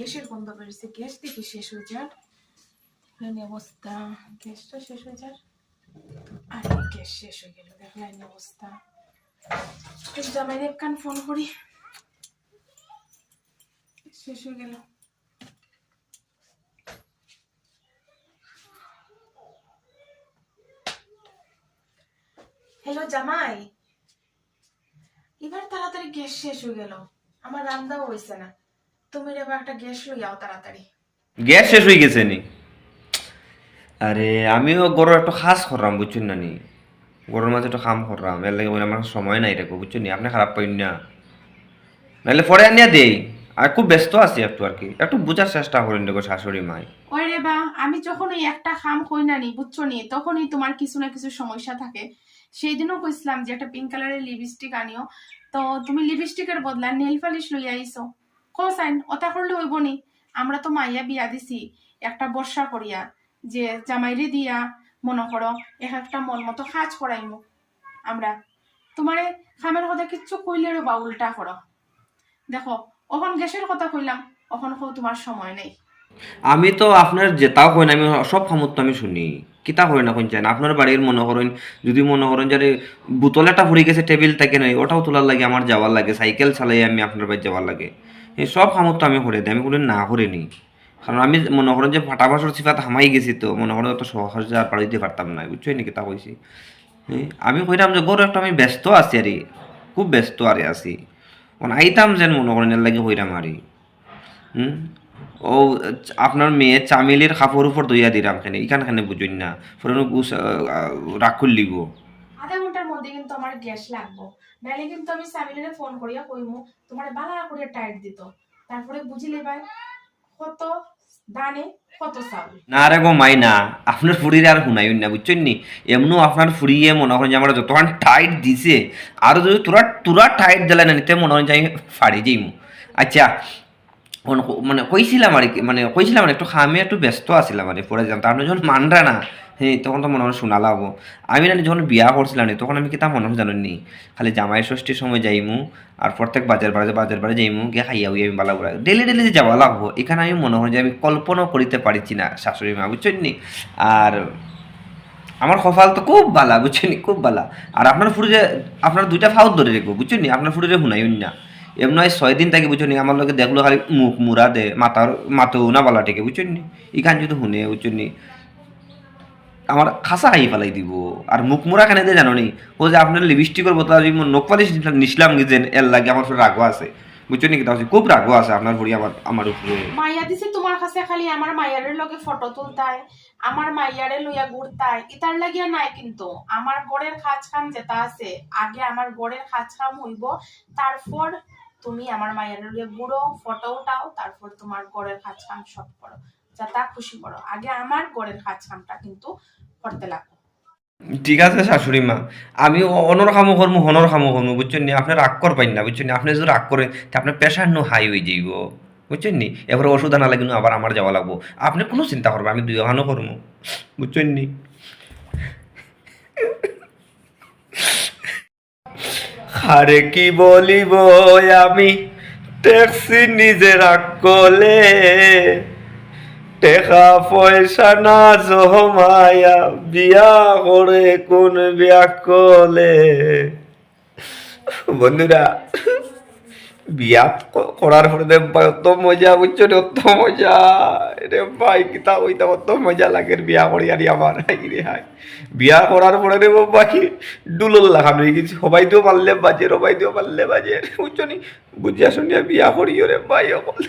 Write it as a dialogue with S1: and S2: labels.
S1: গ্যাসের গন্ধ বেরোচ্ছে, গ্যাস দেখি শেষ হয়ে দেখলেন এই অবস্থা, গ্যাসটা শেষ হয়ে যাক। আর গ্যাস শেষ হয়ে গেল দেখলেন এই অবস্থা। জামাইরে কান ফোন করি। শেষ হয়ে গেল। হ্যালো জামাই, এবার তাড়াতাড়ি গ্যাস শেষ হয়ে গেল। আমার রান্নাও হয়েছে না। তুমি এবার একটা গ্যাস লইয়াও তাড়াতাড়ি।
S2: গ্যাস শেষ হয়ে গেছে নি। আরে আমিও গরুর একটু খাস করলাম বুঝছেন না নি? গরুর মাঝে একটু খাম করলাম। এর লাগে আমার সময় নাই রেখো বুঝছেন নি? আপনি খারাপ পাইন না। নাহলে পরে আনিয়া দেই। আর খুব ব্যস্ত আছি একটু আর কি। একটু বোঝার চেষ্টা করেন দেখো শাশুড়ি মাই।
S1: ওই রে বা আমি যখন ওই একটা খাম কই না নি বুঝছ নি? তখনই তোমার কিছু না কিছু সমস্যা থাকে। সেই দিনও কইছিলাম যে একটা পিঙ্ক কালারের লিপস্টিক আনিও। তো তুমি লিপস্টিকের বদলা নেল পালিশ লইয়া আইছো কোসাইন ওটা করলে হইব নি। আমরা তো মাইয়া বিয়া দিছি, একটা বর্ষা করিয়া, যে জামাইরে দিয়া মনে করো, এক একটা মন মতো কাজ করাইমু। আমরা, তোমারে খামের কথা কিচ্ছু কইলে বা উল্টা করো। দেখো ওখন গ্যাসের কথা কইলাম ওখন তোমার সময় নেই।
S2: আমি তো আপনার যেটাও কই না, আমি সব সমর্থ আমি শুনি। কিতা করেন না কোনছেন আপনার বাড়ির মনে করেন যদি মনে করেন যে বোতল একটা ফুরি গেছে টেবিল থাকে নাই ওটাও তোলার লাগে আমার যাওয়ার লাগে সাইকেল চালাই আমি আপনার বাড়ি যাওয়ার লাগে। এই সব সামর্থ্য আমি করে দিই আমি কোনো না করে নি কারণ আমি মনে করেন যে ফাটাবাসর সিফাত হামাই গেছি তো মনে করেন অত সহজে আর পাড়ি দিতে পারতাম না বুঝছ নি কিতা কইছি? হ্যাঁ, আমি কইলাম যে গরু একটা আমি ব্যস্ত আছি আরে খুব ব্যস্ত আরে আছি। মানে আইতাম যেন মনে করেন এর লাগে হইরাম আরে। হুম? ও আপনার মেয়ে চামেলির কাপড় উপর দইয়া দিলাম খানে ইখান খানে বুঝুন না? গুছ রাগ করলিব
S1: আধা ঘণ্টার মধ্যে কিন্তু আমার গ্যাস লাগবো। নাহলে কিন্তু আমি সামিলের ফোন করিয়া কইমু তোমার বালা করে টাইট দিত। তারপরে বুঝিলে ভাই কত দানে কত চাউল
S2: না রে গো মাই না আপনার ফুরিরে আর শুনাইন না বুঝছেন নি? এমনও আপনার ফুরিয়ে মনে করেন যে আমার যতক্ষণ টাইট দিছে আর যদি তোরা তোরা টাইট দিলে না নিতে মনে হয় যে আমি ফাড়ি যাইমু। আচ্ছা মানে কইছিলাম আর কি মানে কইছিলাম একটু খামে একটু ব্যস্ত আর কি, পরে যাম তার যখন মানরা না হ্যাঁ তখন তো মনে হয় শোনালা হব। আমি না যখন বিয়া করছিলাম তখন আমি কিতা মনে হয় জানেন? নি খালি জামাই ষষ্ঠীর সময় যাইমু আর প্রত্যেক বাজার বাজার বাজার বাজার যাইমু গিয়ে খাইয়া উইয়া আমি বালা বুড়া ডেলি ডেলি যে যাওয়া লাগবো এখানে আমি মনে হয় যে আমি কল্পনাও করিতে পারছি না শাশুড়ি মা বুঝছেন নি? আর আমার কপাল তো খুব বালা বুঝছেন খুব বালা। আর আপনার ফুড়িরে আপনার দুইটা ফাউত ধরে রেখো বুঝছেন নি? আপনার ফুড়িরে শুনাইন না। এমন ছয় দিন তাকে বুঝুন আমার লোকে দেখল খালি মুখ মুড়া দে, মাথার মাথাও না বালা টেকে বুঝুন নি? ইখান যদি শুনে, বুঝুন নি? আমার খাসা হাই ফেলাই দিব, আর মুখ মুড়া কেন জানো নি? ও যে আপনার লিপস্টিকের বোতল নখ পালিশ নিছিলাম যে এর লাগে আমার রাগও আছে। বুঝছেন নি কিতা হচ্ছে খুব রাগও আছে? আপনার ভরি আমার আমার উপরে
S1: মাইয়া দিছে তোমার কাছে খালি আমার মাইয়ারের লগে ফটো তুলতায় আমার মাইয়ারে লইয়া ঘুরতায় ইতার লাগিয়া নাই কিন্তু। আমার গড়ের খাজ খাম যেটা আছে, আগে আমার গড়ের খাজ খাম হইব। তারপর তুমি আমার মাইয়ারে লইয়া ঘুরো ফটো উঠাও, তারপর তোমার গড়ের খাজ খাম, সব করো। যাতা খুশি করো। আগে আমার গড়ের খাজ খামটা কিন্তু করতে লাগো
S2: ঠিক আছে শাশুড়ি মা। আমি অনর কামো করব হনর কামো করব বুঝছেন নি? আপনি রাগ কর পাইন না, বুঝছেন নি? আপনি যদি রাগ করে তা আপনার প্রেশার নো হাই হয়ে যাইব, বুঝছেন নি? এবারে ওষুধ আনা লাগবে আবার আমার যাওয়া লাগবো। আপনি কোনো চিন্তা করবেন আমি দুই হানো করব বুঝছেন নি? আরে কি বলিব আমি? ট্যাক্সি নিজে রাগ করলে টেকা পয়সা না জমায়া, বিয়া করে কোন বিয়া করলে বন্ধুরা, বিয়া করার পরে অত মজা, বুঝছ রে, অত মজা। রে ভাই, কিতা ওইটা অত মজা লাগে বিয়া করি, আরি আমার রে, হাই। বিয়া করার পরে রে ভাই ডুলল লাগানো গেছে সবাই দিও পারলে বাজে সবাই দিও পারলে বাজে, বুঝছ নি? বুঝিয়া শুনিয়া বিয়া করিও রে ভাই, অকল।